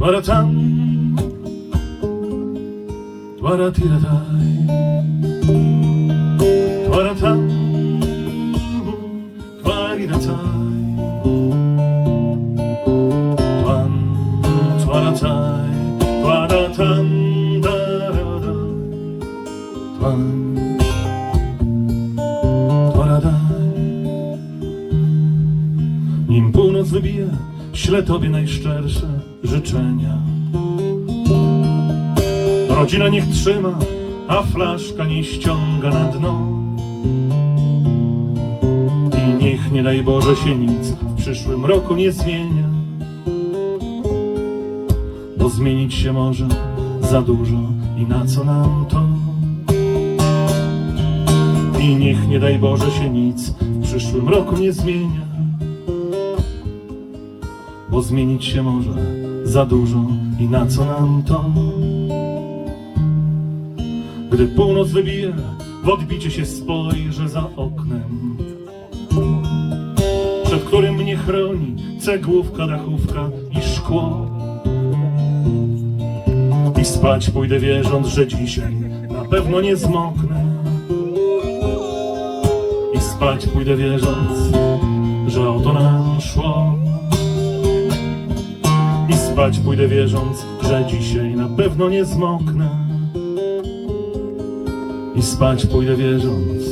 Twaratam, twaratirataj. Twaratam, twariracaj. Twan, twaracaj, twaratam, darada. Twan, twaradaj. Nim północ wybije, ślę Tobie najszczersze życzenia. Rodzina niech trzyma, a flaszka nie ściąga na dno. I niech nie daj Boże się nic w przyszłym roku nie zmienia. Bo zmienić się może za dużo i na co nam to? I niech nie daj Boże się nic w przyszłym roku nie zmienia bo zmienić się może za dużo i na co nam to? Gdy północ wybije, w odbicie się spojrzę za oknem, przed którym mnie chroni cegłówka, dachówka i szkło. I spać pójdę wierząc, że dzisiaj na pewno nie zmoknę. I spać pójdę wierząc, że o to nam szło. Spać pójdę wierząc, że dzisiaj na pewno nie zmoknę. I spać pójdę wierząc,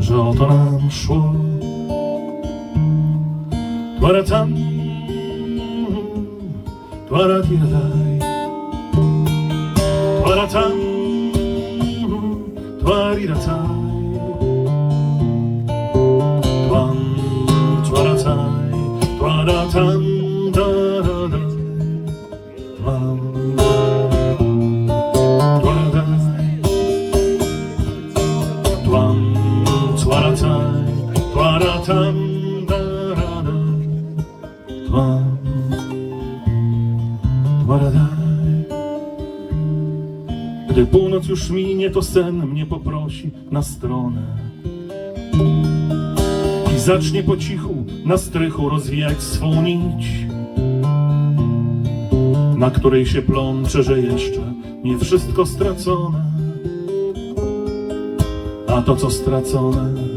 że o to nam szło. Twaratam, twaratirataj. Twaratam, twariracaj. Twan, twaracaj, twaratam, darada. Gdy północ już minie, to sen mnie poprosi na stronę. I zacznie po cichu na strychu rozwijać swą nić, na której się plącze, że jeszcze nie wszystko stracone, a to co stracone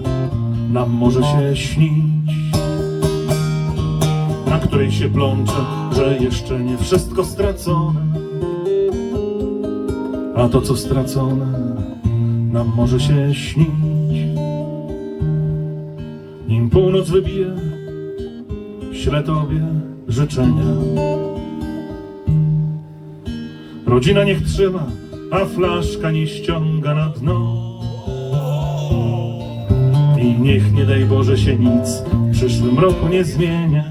nam może się śnić, na której się plącze, że jeszcze nie wszystko stracone. A to, co stracone, nam może się śnić. Nim północ wybije, ślę Tobie życzenia. Rodzina niech trzyma, a flaszka nie ściąga na dno. Niech nie daj Boże się nic w przyszłym roku nie zmienia.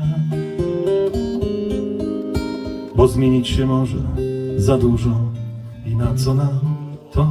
Bo zmienić się może za dużo i na co nam to?